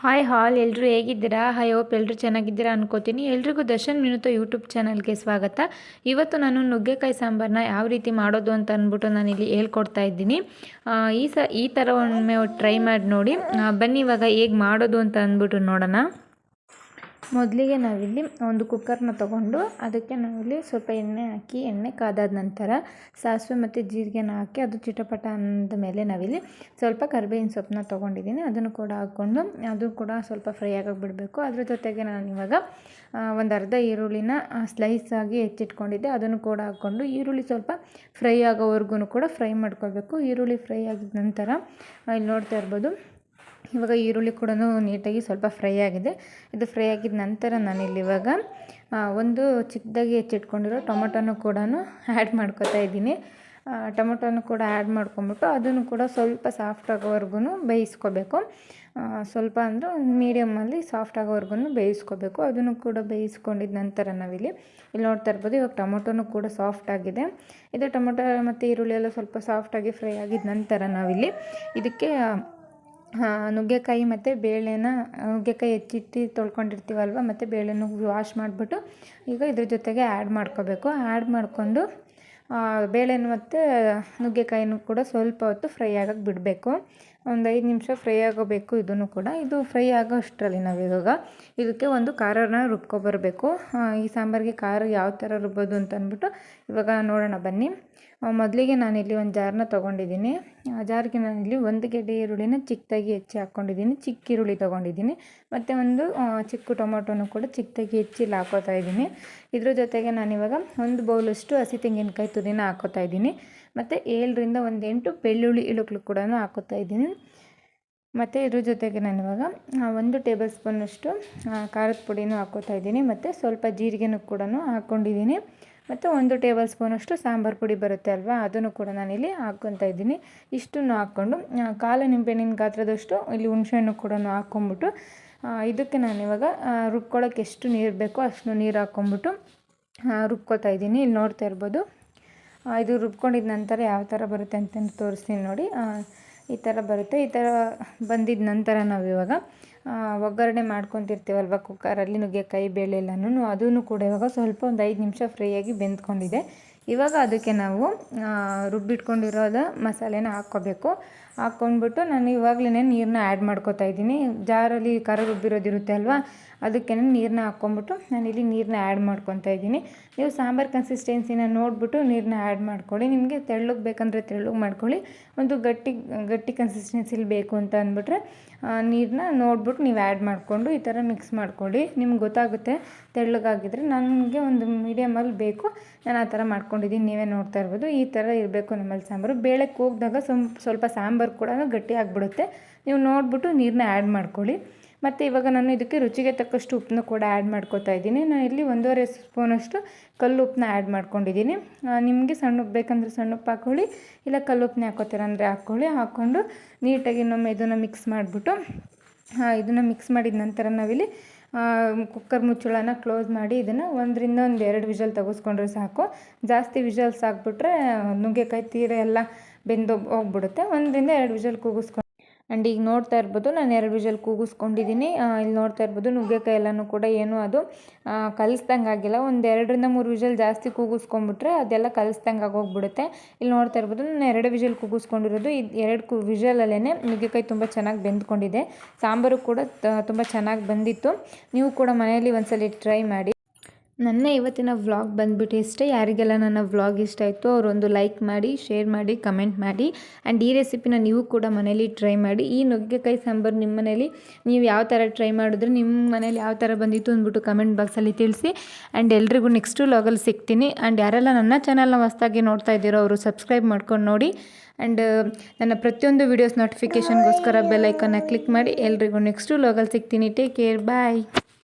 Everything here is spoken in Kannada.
ಹಾಯ್ ಹಾಲ್ ಎಲ್ಲರೂ ಹೇಗಿದ್ದೀರಾ? ಹೈ ಹೋಪ್ ಎಲ್ಲರೂ ಚೆನ್ನಾಗಿದ್ದೀರಾ ಅನ್ಕೋತೀನಿ. ಎಲ್ರಿಗೂ ದರ್ಶನ್ ಮಿನುತ ಯೂಟ್ಯೂಬ್ ಚಾನಲ್ಗೆ ಸ್ವಾಗತ. ಇವತ್ತು ನಾನು ನುಗ್ಗೆಕಾಯಿ ಸಾಂಬಾರನ್ನ ಯಾವ ರೀತಿ ಮಾಡೋದು ಅಂತ ಅಂದ್ಬಿಟ್ಟು ನಾನು ಇಲ್ಲಿ ಹೇಳ್ಕೊಡ್ತಾ ಇದ್ದೀನಿ. ಈ ಸ, ಈ ಥರ ಒಮ್ಮೆ ಟ್ರೈ ಮಾಡಿ ನೋಡಿ. ಬನ್ನಿ ಇವಾಗ ಹೇಗೆ ಮಾಡೋದು ಅಂತ ಅಂದ್ಬಿಟ್ಟು ನೋಡೋಣ. ಮೊದಲಿಗೆ ನಾವಿಲ್ಲಿ ಒಂದು ಕುಕ್ಕರ್ನ ತಗೊಂಡು ಅದಕ್ಕೆ ನಾವಿಲ್ಲಿ ಸ್ವಲ್ಪ ಎಣ್ಣೆ ಹಾಕಿ, ಎಣ್ಣೆ ಕಾದಾದ ನಂತರ ಸಾಸಿವೆ ಮತ್ತು ಜೀರಿಗೆನ ಹಾಕಿ ಅದು ಚಿಟಪಟ ಅಂದ ಮೇಲೆ ನಾವಿಲ್ಲಿ ಸ್ವಲ್ಪ ಕರಿಬೇವಿನ ಸೊಪ್ಪನ್ನ ತೊಗೊಂಡಿದ್ದೀನಿ. ಅದನ್ನು ಕೂಡ ಹಾಕ್ಕೊಂಡು ಅದು ಕೂಡ ಸ್ವಲ್ಪ ಫ್ರೈ ಆಗೋಕೆ ಬಿಡಬೇಕು ಅದ್ರ ಜೊತೆಗೆ ನಾನು ಇವಾಗ ಒಂದು ಅರ್ಧ ಈರುಳ್ಳಿನ ಸ್ಲೈಸ್ ಆಗಿ ಹೆಚ್ಚಿಟ್ಕೊಂಡಿದ್ದೆ. ಅದನ್ನು ಕೂಡ ಹಾಕ್ಕೊಂಡು ಈರುಳ್ಳಿ ಸ್ವಲ್ಪ ಫ್ರೈ ಆಗೋವರೆಗೂ ಕೂಡ ಫ್ರೈ ಮಾಡ್ಕೋಬೇಕು ಈರುಳ್ಳಿ ಫ್ರೈ ಆಗಿದ ನಂತರ ಇಲ್ಲಿ ನೋಡ್ತಾ ಇರ್ಬೋದು ಇವಾಗ ಈರುಳ್ಳಿ ಕೂಡ ನೀಟಾಗಿ ಸ್ವಲ್ಪ ಫ್ರೈ ಆಗಿದೆ. ಇದು ಫ್ರೈ ಆಗಿದ ನಂತರ ನಾನಿಲ್ಲಿ ಇವಾಗ ಒಂದು ಚಿಕ್ಕದಾಗಿ ಹೆಚ್ಚಿಟ್ಕೊಂಡಿರೋ ಟೊಮೊಟೊನು ಕೂಡ ಆ್ಯಡ್ ಮಾಡ್ಕೋತಾ ಇದ್ದೀನಿ. ಟೊಮೊಟೊನು ಕೂಡ ಆ್ಯಡ್ ಮಾಡ್ಕೊಂಬಿಟ್ಟು ಅದನ್ನು ಕೂಡ ಸ್ವಲ್ಪ ಸಾಫ್ಟ್ ಆಗೋವರೆಗೂ ಬೇಯಿಸ್ಕೋಬೇಕು. ಸ್ವಲ್ಪ ಅಂದರೆ ಒಂದು ಮೀಡಿಯಮಲ್ಲಿ ಸಾಫ್ಟ್ ಆಗೋವರೆಗೂ ಬೇಯಿಸ್ಕೋಬೇಕು. ಅದನ್ನು ಕೂಡ ಬೇಯಿಸ್ಕೊಂಡಿದ ನಂತರ ನಾವಿಲ್ಲಿ ಇಲ್ಲಿ ನೋಡ್ತಾ ಇರ್ಬೋದು, ಇವಾಗ ಟೊಮೊಟೊನು ಕೂಡ ಸಾಫ್ಟ್ ಆಗಿದೆ. ಇದು ಟೊಮೊಟೊ ಮತ್ತು ಈರುಳ್ಳಿ ಎಲ್ಲ ಸ್ವಲ್ಪ ಸಾಫ್ಟಾಗಿ ಫ್ರೈ ಆಗಿದ ನಂತರ ನಾವಿಲ್ಲಿ ಇದಕ್ಕೆ ನುಗ್ಗೆಕಾಯಿ ಮತ್ತು ಬೇಳೆನ ನುಗ್ಗೆಕಾಯಿ ಹೆಚ್ಚಿಟ್ಟು ತೊಳ್ಕೊಂಡಿರ್ತೀವಲ್ವ, ಮತ್ತು ಬೇಳೆನೂ ವಾಶ್ ಮಾಡಿಬಿಟ್ಟು ಈಗ ಇದ್ರ ಜೊತೆಗೆ ಆ್ಯಡ್ ಮಾಡ್ಕೋಬೇಕು. ಆ್ಯಡ್ ಮಾಡಿಕೊಂಡು ಬೇಳೆನ ಮತ್ತು ನುಗ್ಗೆಕಾಯಿನೂ ಕೂಡ ಸ್ವಲ್ಪ ಹೊತ್ತು ಫ್ರೈ ಆಗಕ್ಕೆ ಬಿಡಬೇಕು. ಒಂದು ಐದು ನಿಮಿಷ ಫ್ರೈ ಆಗೋಬೇಕು ಇದನ್ನು ಕೂಡ. ಇದು ಫ್ರೈ ಆಗೋ ಅಷ್ಟರಲ್ಲಿ ನಾವಿವಾಗ ಇದಕ್ಕೆ ಒಂದು ಖಾರನ ರುಬ್ಕೊಬರಬೇಕು. ಈ ಸಾಂಬಾರಿಗೆ ಖಾರ ಯಾವ ಥರ ರುಬ್ಬೋದು ಅಂತ ಅಂದ್ಬಿಟ್ಟು ಇವಾಗ ನೋಡೋಣ ಬನ್ನಿ. ಮೊದಲಿಗೆ ನಾನಿಲ್ಲಿ ಒಂದು ಜಾರನ್ನ ತೊಗೊಂಡಿದ್ದೀನಿ. ಆ ಜಾರಿಗೆ ನಾನಿಲ್ಲಿ ಒಂದು ಗೆಡ್ಡೆ ಈರುಳ್ಳಿನ ಚಿಕ್ಕದಾಗಿ ಹೆಚ್ಚಿ ಹಾಕ್ಕೊಂಡಿದ್ದೀನಿ ಚಿಕ್ಕ ಈರುಳ್ಳಿ ತೊಗೊಂಡಿದ್ದೀನಿ. ಮತ್ತು ಒಂದು ಚಿಕ್ಕ ಟೊಮೊಟೊನು ಕೂಡ ಚಿಕ್ಕದಾಗಿ ಹೆಚ್ಚಿ ಇಲ್ಲಿ ಹಾಕೋತಾ ಇದ್ದೀನಿ. ಇದ್ರ ಜೊತೆಗೆ ನಾನಿವಾಗ ಒಂದು ಬೌಲಷ್ಟು ಹಸಿ ತೆಂಗಿನಕಾಯಿ ತುರಿನ ಹಾಕೋತಾ ಇದ್ದೀನಿ. ಮತ್ತು ಏಳರಿಂದ ಒಂದು ಎಂಟು ಬೆಳ್ಳುಳ್ಳಿ ಇಳುಕ್ಳು ಕೂಡ ಹಾಕೋತಾ ಇದ್ದೀನಿ. ಮತ್ತು ಇದ್ರ ಜೊತೆಗೆ ನಾನಿವಾಗ ಇವಾಗ ಒಂದು ಟೇಬಲ್ ಸ್ಪೂನಷ್ಟು ಖಾರದ ಪುಡಿನೂ ಹಾಕ್ಕೋತಾ ಇದ್ದೀನಿ. ಮತ್ತು ಸ್ವಲ್ಪ ಜೀರಿಗೆನೂ ಕೂಡ ಹಾಕ್ಕೊಂಡಿದ್ದೀನಿ ಮತ್ತು ಒಂದು ಟೇಬಲ್ ಸ್ಪೂನಷ್ಟು ಸಾಂಬಾರು ಪುಡಿ ಬರುತ್ತೆ ಅಲ್ವಾ? ಅದನ್ನು ಕೂಡ ನಾನಿಲ್ಲಿ ಹಾಕ್ಕೊತಾ ಇದ್ದೀನಿ. ಇಷ್ಟನ್ನು ಹಾಕ್ಕೊಂಡು ಕಾಲು ನಿಂಬೆಹಣ್ಣಿನ ಗಾತ್ರದಷ್ಟು ಇಲ್ಲಿ ಹುಣಸೆಹಣ್ಣು ಕೂಡ ಹಾಕ್ಕೊಂಬಿಟ್ಟು ಇದಕ್ಕೆ ನಾನು ಇವಾಗ ರುಬ್ಕೊಳ್ಳೋಕೆ ಎಷ್ಟು ನೀರು ಬೇಕೋ ಅಷ್ಟು ನೀರು ಹಾಕ್ಕೊಂಬಿಟ್ಟು ರುಬ್ಕೊತಾ ಇದ್ದೀನಿ. ಇಲ್ಲಿ ನೋಡ್ತಾ ಇರ್ಬೋದು. ಇದು ರುಬ್ಕೊಂಡಿದ ನಂತರ ಯಾವ ಥರ ಬರುತ್ತೆ ಅಂತಂದು ತೋರಿಸ್ತೀನಿ ನೋಡಿ. ಈ ಥರ ಬರುತ್ತೆ. ಈ ಥರ ಬಂದಿದ ನಂತರ ನಾವು ಇವಾಗ ಒಗ್ಗರಣೆ ಮಾಡ್ಕೊತಿರ್ತೀವಲ್ವ ಕುಕ್ಕರಲ್ಲಿ ನುಗ್ಗೆಕಾಯಿ ಬೇಳೆ ಎಲ್ಲನೂ ಅದೂ ಕೂಡ ಇವಾಗ ಸ್ವಲ್ಪ ಒಂದು ಐದು ನಿಮಿಷ ಫ್ರೈಯಾಗಿ ಬೆಂದ್ಕೊಂಡಿದೆ. ಇವಾಗ ಅದಕ್ಕೆ ನಾವು ರುಬ್ಬಿಟ್ಕೊಂಡಿರೋದು ಮಸಾಲೆನ ಹಾಕ್ಕೋಬೇಕು. ಹಾಕ್ಕೊಂಡ್ಬಿಟ್ಟು ನಾನು ಇವಾಗಲೇ ನೀರನ್ನ ಆ್ಯಡ್ ಮಾಡ್ಕೋತಾ ಇದ್ದೀನಿ. ಜಾರಲ್ಲಿ ಖಾರ ರುಬ್ಬಿರೋದಿರುತ್ತೆ ಅಲ್ವಾ? ಅದಕ್ಕೆ ನೀರನ್ನ ಹಾಕ್ಕೊಂಬಿಟ್ಟು ನಾನಿಲ್ಲಿ ನೀರನ್ನ ಆ್ಯಡ್ ಮಾಡ್ಕೊತಾ ಇದ್ದೀನಿ. ನೀವು ಸಾಂಬಾರು ಕನ್ಸಿಸ್ಟೆನ್ಸಿನ ನೋಡಿಬಿಟ್ಟು ನೀರನ್ನ ಆ್ಯಡ್ ಮಾಡ್ಕೊಳ್ಳಿ. ನಿಮಗೆ ತೆಳ್ಳಗೆ ಬೇಕಂದರೆ ತೆಳ್ಳಗೆ ಮಾಡ್ಕೊಳ್ಳಿ. ಒಂದು ಗಟ್ಟಿ ಗಟ್ಟಿ ಕನ್ಸಿಸ್ಟೆನ್ಸಿಲಿ ಬೇಕು ಅಂತ ಅಂದ್ಬಿಟ್ರೆ ನೀರನ್ನ ನೋಡ್ಬಿಟ್ಟು ನೀವು ಆ್ಯಡ್ ಮಾಡಿಕೊಂಡು ಈ ಥರ ಮಿಕ್ಸ್ ಮಾಡ್ಕೊಳ್ಳಿ. ನಿಮ್ಗೆ ಗೊತ್ತಾಗುತ್ತೆ ತೆಳ್ಳಗಾಗಿದ್ರೆ. ನನಗೆ ಒಂದು ಮೀಡಿಯಮಲ್ಲಿ ಬೇಕು. ನಾನು ಆ ಥರ ಮಾಡ್ಕೊಂಡಿದ್ದೀನಿ, ನೀವೇ ನೋಡ್ತಾ ಇರ್ಬೋದು. ಈ ಥರ ಇರಬೇಕು ನಮ್ಮಲ್ಲಿ ಸಾಂಬಾರು. ಬೇಳೆ ಕೂಗಿದಾಗ ಸ್ವಲ್ಪ ಸ್ವಲ್ಪ ಸಾಂಬಾರು ಕೂಡ ಗಟ್ಟಿ ಆಗಿಬಿಡುತ್ತೆ. ನೀವು ನೋಡಿಬಿಟ್ಟು ನೀರನ್ನ ಆ್ಯಡ್ ಮಾಡ್ಕೊಳ್ಳಿ. ಮತ್ತು ಇವಾಗ ನಾನು ಇದಕ್ಕೆ ರುಚಿಗೆ ತಕ್ಕಷ್ಟು ಉಪ್ಪನ್ನ ಕೂಡ ಆ್ಯಡ್ ಮಾಡ್ಕೋತಾ ಇದ್ದೀನಿ. ನಾನು ಇಲ್ಲಿ ಒಂದೂವರೆ ಸ್ಪೂನಷ್ಟು ಕಲ್ಲು ಉಪ್ಪನ್ನ ಆ್ಯಡ್ ಮಾಡ್ಕೊಂಡಿದ್ದೀನಿ. ನಿಮಗೆ ಸಣ್ಣ ಉಪ್ಪು ಬೇಕಂದರೆ ಸಣ್ಣ ಉಪ್ಪು ಹಾಕ್ಕೊಳ್ಳಿ. ಇಲ್ಲ ಕಲ್ಲು ಉಪ್ಪನ್ನ ಹಾಕೋತೀರ ಅಂದರೆ ಹಾಕ್ಕೊಳ್ಳಿ. ಹಾಕ್ಕೊಂಡು ನೀಟಾಗಿ ಇನ್ನೊಮ್ಮೆ ಇದನ್ನು ಮಿಕ್ಸ್ ಮಾಡಿಬಿಟ್ಟು ಇದನ್ನು ಮಿಕ್ಸ್ ಮಾಡಿದ ನಂತರ ನಾವಿಲ್ಲಿ ಕುಕ್ಕರ್ ಮುಚ್ಚಳನ ಕ್ಲೋಸ್ ಮಾಡಿ ಇದನ್ನು ಒಂದರಿಂದ ಒಂದು ಎರಡು ವಿಷಲ್ ತೆಗೆಸ್ಕೊಂಡ್ರೆ ಸಾಕು. ಜಾಸ್ತಿ ವಿಷಲ್ಸ್ ಹಾಕ್ಬಿಟ್ರೆ ನುಗ್ಗೆಕಾಯಿ ತೀರ ಎಲ್ಲ ಬೆಂದು ಹೋಗ್ಬಿಡುತ್ತೆ. ಒಂದರಿಂದ ಎರಡು ವಿಷಲ್ ಕೂಗಿಸ್ಕೊಂಡು ಆ್ಯಂಡ್ ಈಗ ನೋಡ್ತಾ ಇರ್ಬೋದು, ನಾನು ಎರಡು ವಿಜಲ್ ಕೂಗಿಸ್ಕೊಂಡಿದ್ದೀನಿ ಇಲ್ಲಿ ನೋಡ್ತಾ ಇರ್ಬೋದು, ನುಗ್ಗೆಕಾಯಿ ಎಲ್ಲನೂ ಕೂಡ ಏನೂ ಅದು ಕಲಿಸ್ದಂಗೆ ಆಗಿಲ್ಲ. ಒಂದು ಎರಡರಿಂದ ಮೂರು ವಿಜಲ್ ಜಾಸ್ತಿ ಕೂಗಿಸ್ಕೊಂಡ್ಬಿಟ್ರೆ ಅದೆಲ್ಲ ಕಲಿಸ್ದಂಗೆ ಆಗೋಗ್ಬಿಡುತ್ತೆ. ಇಲ್ಲಿ ನೋಡ್ತಾ ಇರ್ಬೋದು, ನಾನು ಎರಡು ವಿಜಲ್ ಕೂಗಿಸ್ಕೊಂಡಿರೋದು. ಇದು ಎರಡು ಕು ವಿಜಲಲ್ಲೇ ನುಗ್ಗೆಕಾಯಿ ತುಂಬ ಚೆನ್ನಾಗಿ ಬೆಂದ್ಕೊಂಡಿದೆ. ಸಾಂಬಾರು ಕೂಡ ತುಂಬ ಚೆನ್ನಾಗಿ ಬಂದಿತ್ತು. ನೀವು ಕೂಡ ಮನೆಯಲ್ಲಿ ಒಂದ್ಸಲಿ ಟ್ರೈ ಮಾಡಿ. ನನ್ನ ಇವತ್ತಿನ ವ್ಲಾಗ್ ಬಂದ್ಬಿಟ್ಟು ಇಷ್ಟೇ, ಯಾರಿಗೆಲ್ಲ ನನ್ನ ವ್ಲಾಗ್ ಇಷ್ಟ ಆಯಿತು ಅವರೊಂದು ಲೈಕ್ ಮಾಡಿ, ಶೇರ್ ಮಾಡಿ, ಕಮೆಂಟ್ ಮಾಡಿ. ಆ್ಯಂಡ್ ಈ ರೆಸಿಪಿನ ನೀವು ಕೂಡ ಮನೇಲಿ ಟ್ರೈ ಮಾಡಿ. ಈ ನುಗ್ಗೆಕಾಯಿ ಸಾಂಬಾರು ನಿಮ್ಮ ಮನೇಲಿ ನೀವು ಯಾವ ಥರ ಟ್ರೈ ಮಾಡಿದ್ರೆ ನಿಮ್ಮ ಮನೇಲಿ ಯಾವ ಥರ ಬಂದಿತ್ತು ಅಂದ್ಬಿಟ್ಟು ಕಮೆಂಟ್ ಬಾಕ್ಸಲ್ಲಿ ತಿಳಿಸಿ. ಆ್ಯಂಡ್ ಎಲ್ರಿಗೂ ನೆಕ್ಸ್ಟು ಲಾಗಲ್ಲಿ ಸಿಗ್ತೀನಿ. ಆ್ಯಂಡ್ ಯಾರೆಲ್ಲ ನನ್ನ ಚಾನಲ್ನ ಹೊಸ್ದಾಗಿ ನೋಡ್ತಾ ಇದ್ದೀರೋ ಅವರು ಸಬ್ಸ್ಕ್ರೈಬ್ ಮಾಡ್ಕೊಂಡು ನೋಡಿ. ಆ್ಯಂಡ್ ನನ್ನ ಪ್ರತಿಯೊಂದು ವೀಡಿಯೋಸ್ ನೋಟಿಫಿಕೇಷನ್ಗೋಸ್ಕರ ಬೆಲ್ಲೈಕನ್ನ ಕ್ಲಿಕ್ ಮಾಡಿ. ಎಲ್ರಿಗೂ ನೆಕ್ಸ್ಟು ಲಾಗಲ್ಲಿ ಸಿಗ್ತೀನಿ. Take care bye